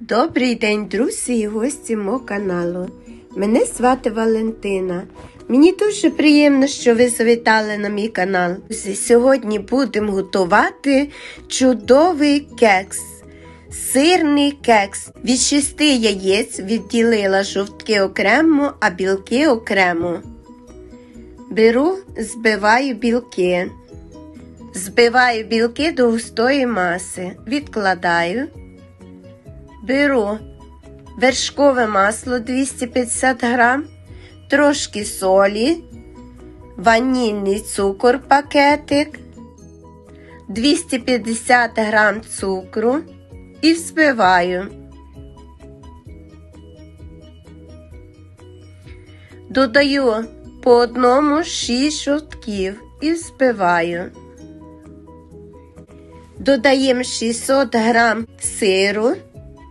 Добрий день, друзі і гості мого каналу. Мене звати Валентина. Мені дуже приємно, що ви завітали на мій канал. Сьогодні будемо готувати чудовий кекс. Сирний кекс. Від шести яєць відділила жовтки окремо, а білки окремо. Беру, збиваю білки. Збиваю білки до густої маси. Відкладаю. Беру вершкове масло 250 грам, трошки солі, ванільний цукор пакетик, 250 грам цукру і взбиваю. Додаю по одному 6 жовтків і взбиваю. Додаємо 600 грам сиру